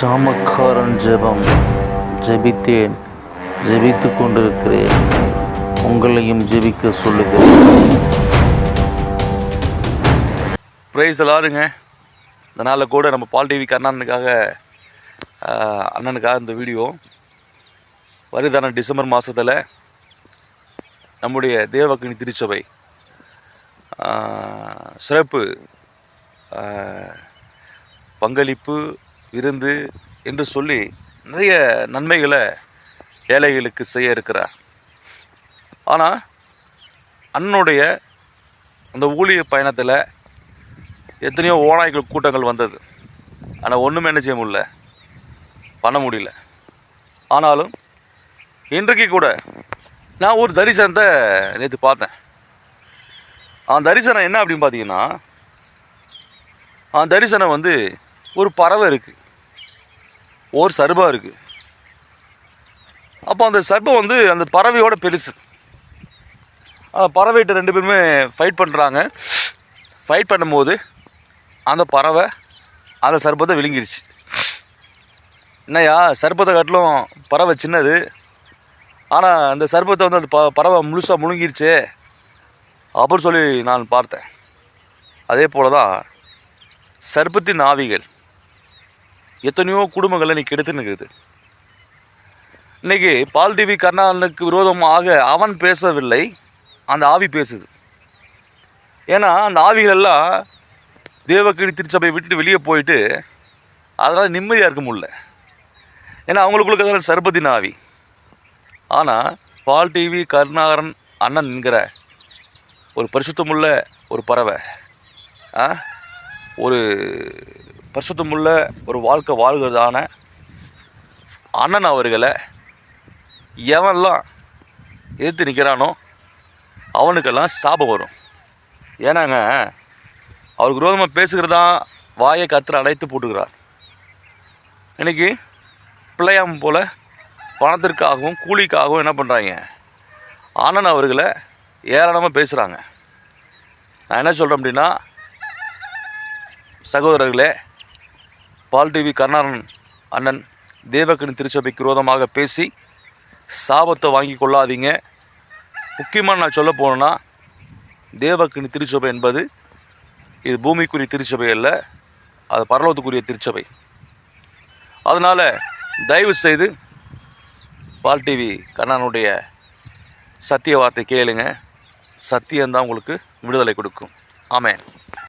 ஜாமக்காரன் ஜெபம் ஜெபித்தேன் ஜெபித்து கொண்டிருக்கிறேன். உங்களையும் ஜெபிக்க சொல்லுகிறேன். ப்ரைஸ் எல்லாருங்க இந்த நாளில் கூட நம்ம பால் டிவி அண்ணனுக்காக அண்ணனுக்காக இந்த வீடியோ. வருதான டிசம்பர் மாதத்தில் நம்முடைய தேவக்கனி திருச்சபை சிறப்பு பங்களிப்பு இருந்து என்று சொல்லி நிறைய நன்மைகளை ஏழைகளுக்கு செய்ய இருக்கிறார். ஆனால் அண்ணனுடைய அந்த ஊழிய பயணத்தில் எத்தனையோ ஓநாய்கள் கூட்டங்கள் வந்தது. ஆனால் ஒன்றுமே என்ன செய்ய முடியல. பண்ண முடியல. ஆனாலும் இன்றைக்கு கூட நான் ஒரு தரிசனத்தை நேற்று பார்த்தேன். அந்த தரிசனம் என்ன அப்படின்னு பார்த்தீங்கன்னா அந்த தரிசனம் வந்து ஒரு பறவை இருக்குது ஒரு சர்பம் இருக்குது அப்போ அந்த சர்பம் வந்து அந்த பறவையோட பெருசு. பறவைகிட்ட ரெண்டு பேருமே ஃபைட் பண்ணுறாங்க ஃபைட் பண்ணும்போது அந்த பறவை அந்த சர்பத்தை விழுங்கிருச்சு. என்னய்யா சர்பத்தை காட்டிலும் பறவை சின்னது. ஆனால் அந்த சர்பத்தை வந்து அந்த ப பறவை முழுசாக முழுங்கிருச்சே. அப்படின்னு சொல்லி நான் பார்த்தேன். அதே போல தான் சர்பத்தின் ஆவிகள். எத்தனையோ குடும்பங்களை நீ கெடுத்துன்னு இருக்குது. இன்றைக்கி பால் டிவி கர்ணாலனுக்கு விரோதமாக அவன் பேசவில்லை அந்த ஆவி பேசுது. ஏன்னா அந்த ஆவிகளெல்லாம் எல்லாம் திருச்சபையை விட்டுட்டு வெளியே போயிட்டு அதனால் நிம்மதியாக இருக்க முடியல. ஏன்னா அவங்களுக்குள்ள இருக்கிற சர்பத்தின் ஆவி. ஆனால் பால் டிவி கருணாகரன் அண்ணன் என்கிற ஒரு பரிசுத்தமுள்ள ஒரு பறவை. ஆ? ஒரு பரிசுத்தமுள்ள ஒரு வாழ்க்கை வாழ்கிறதான அண்ணன் அவர்களை எவன்லாம் எதிர்த்து நிற்கிறானோ அவனுக்கெல்லாம் சாபம் வரும். ஏன்னாங்க அவருக்கு விரோதமாக பேசுகிறதா வாயை கத்திர அடைத்து போட்டுக்கிறார் இன்றைக்கி பிள்ளையாம் போல் பணத்திற்காகவும் கூலிக்காகவும் என்ன பண்ணுறாங்க ஆனன் அவர்களை ஏராளமாக பேசுகிறாங்க நான் என்ன சொல்கிறேன் அப்படின்னா சகோதரர்களே பால் டிவி கருணாரன் அண்ணன் தேவக்கனி திருச்சபைக்கு விரோதமாக பேசி சாபத்தை வாங்கி கொள்ளாதீங்க. முக்கியமாக நான் சொல்ல போனேன்னா தேவக்கினி திருச்சபை என்பது இது பூமிக்குரிய திருச்சபை அல்ல அது பரலோகத்துக்குரிய திருச்சபை. அதனால் தயவு செய்து பால் டிவி கண்ணனுடைய சத்திய வார்த்தை கேளுங்க. சத்தியம்தான் உங்களுக்கு விடுதலை கொடுக்கும். ஆமேன்.